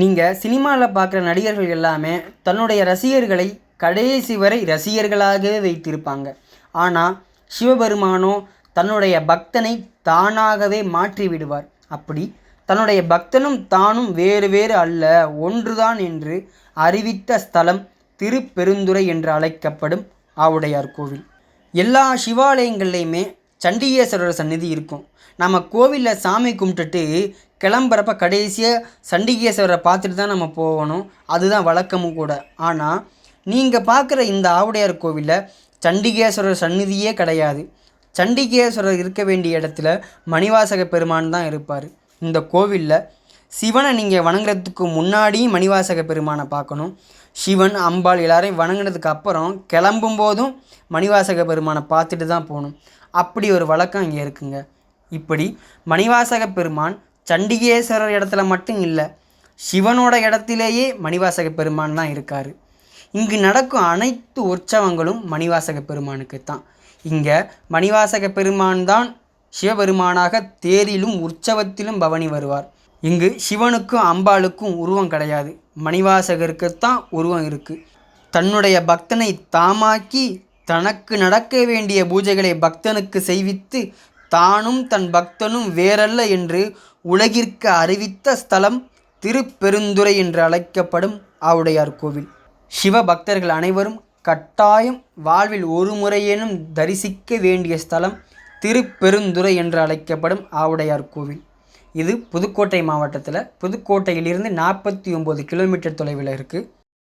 நீங்கள் சினிமாவில் பார்க்குற நடிகர்கள் எல்லாமே தன்னுடைய ரசிகர்களை கடைசி வரை ரசிகர்களாகவே வைத்திருப்பாங்க. ஆனால் சிவபெருமானோ தன்னுடைய பக்தனை தானாகவே மாற்றி விடுவார். அப்படி தன்னுடைய பக்தனும் தானும் வேறு வேறு அல்ல ஒன்றுதான் என்று அறிவித்த ஸ்தலம் திருப்பெருந்துறை என்று அழைக்கப்படும் ஆவுடையார் கோவில். எல்லா சிவாலயங்கள்லையுமே சண்டிகேஸ்வரர் சந்நிதி இருக்கும். நம்ம கோவிலில் சாமி கும்பிட்டுட்டு கிளம்புறப்ப கடைசியாக சண்டிகேஸ்வரரை பார்த்துட்டு தான் நம்ம போகணும். அதுதான் வழக்கமும் கூட. ஆனால் நீங்கள் பார்க்குற இந்த ஆவுடையார் கோவிலில் சண்டிகேஸ்வரர் சந்நிதியே கிடையாது. சண்டிகேஸ்வரர் இருக்க வேண்டிய இடத்துல மணிவாசக பெருமான் தான் இருப்பார். இந்த கோவிலில் சிவனை நீங்கள் வணங்குறதுக்கு முன்னாடியும் மணிவாசக பெருமானை பார்க்கணும். சிவன் அம்பாள் எல்லாரையும் வணங்கினதுக்கு அப்புறம் கிளம்பும் போதும் மணிவாசக பெருமானை பார்த்துட்டு தான் போகணும். அப்படி ஒரு வழக்கம் இங்கே இருக்குங்க. இப்படி மணிவாசக பெருமான் சண்டிகேஸ்வரர் இடத்துல மட்டும் இல்லை சிவனோட இடத்திலேயே மணிவாசக பெருமான் தான் இருக்கார். இங்கு நடக்கும் அனைத்து உற்சவங்களும் மணிவாசக பெருமானுக்கு தான். இங்கே மணிவாசக பெருமான் தான் சிவபெருமானாக தேரிலும் உற்சவத்திலும் பவனி வருவார். இங்கு சிவனுக்கும் அம்பாளுக்கும் உருவம் கிடையாது. மணிவாசகருக்குத்தான் உருவம் இருக்குது தன்னுடைய பக்தனை தாமாக்கி தனக்கு நடக்க வேண்டிய பூஜைகளை பக்தனுக்கு செய்வித்து தானும் தன் பக்தனும் வேறல்ல என்று உலகிற்கு அறிவித்த ஸ்தலம் திருப்பெருந்துறை என்று அழைக்கப்படும் ஆவுடையார் கோவில். சிவ பக்தர்கள் அனைவரும் கட்டாயம் வாழ்வில் ஒரு முறையேனும் தரிசிக்க வேண்டிய ஸ்தலம் திருப்பெருந்துறை என்று அழைக்கப்படும் ஆவுடையார் கோவில். இது புதுக்கோட்டை மாவட்டத்தில் புதுக்கோட்டையிலிருந்து நாற்பத்தி ஒம்பது கிலோமீட்டர் தொலைவில் இருக்குது